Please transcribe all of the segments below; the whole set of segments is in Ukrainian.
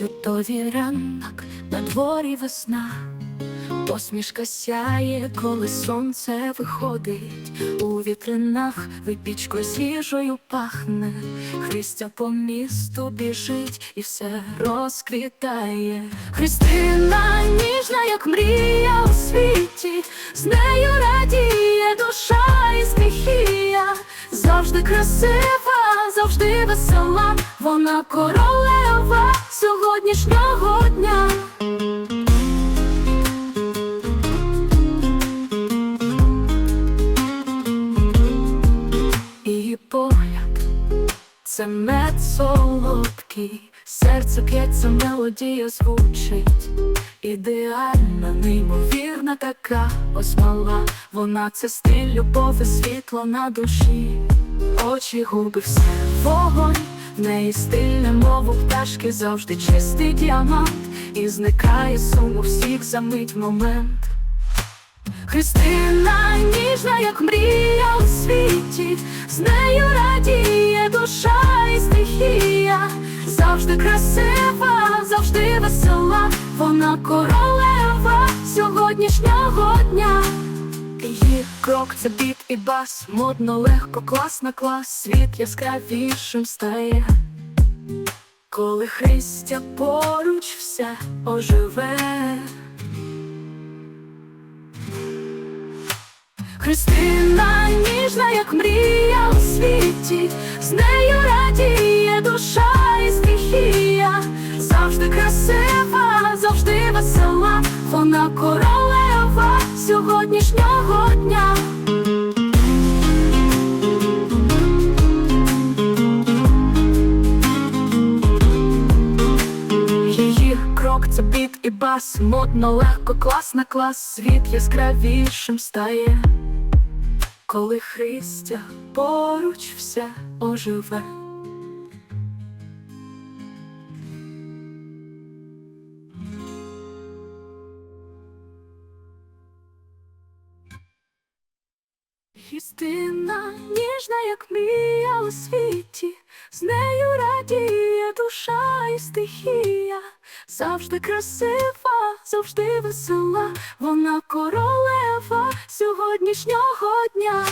Чудовий ранок, на дворі весна, посмішка сяє, коли сонце виходить, у вітринах випічкою свіжою пахне, Христя по місту біжить і все розквітає. Христина ніжна, як мрія у світі, з нею радіє душа і стихія, завжди красива, завжди весела, вона королева сьогоднішнього дня. Її погляд це мед солодкий, серце п'ється, мелодія звучить. Ідеальна, неймовірна така ось мала. Вона це стиль, любов і світло на душі. Очі губи все вогонь, в неї стильне мову пташки завжди чистий діамант, і зникає сум у всіх за мить момент. Христина ніжна, як мрія у світі, з нею радіє душа і стихія, завжди красива, завжди весела, вона королева сьогоднішнього дня. Крок це біт і бас, модно, легко, клас на клас, світ яскравішим стає. Коли Христя поруч все оживе. Христина ніжна, як мрія у світі, з нею радіє душа і стихія, завжди красива, завжди весела, вона королева сьогоднішнього дня. Це біт і бас, модно, легко, клас на клас, світ яскравішим стає. Коли Христя поруч все оживе. Христина ніжна, як мрія у світі, з нею радіє душа і стихія, завжди красива, завжди весела, вона королева сьогоднішнього дня.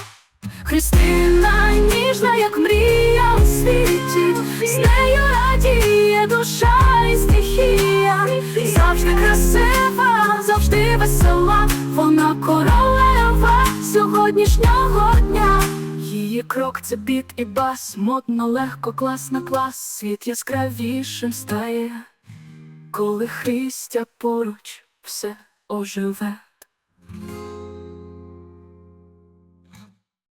Христина ніжна, як мрія у світі, з нею радіє душа і стихія, завжди красива, завжди весела, вона королева сьогоднішнього дня. Її крок це біт і бас, модно, легко, клас на клас, світ яскравішим стає, коли Христя поруч все оживе.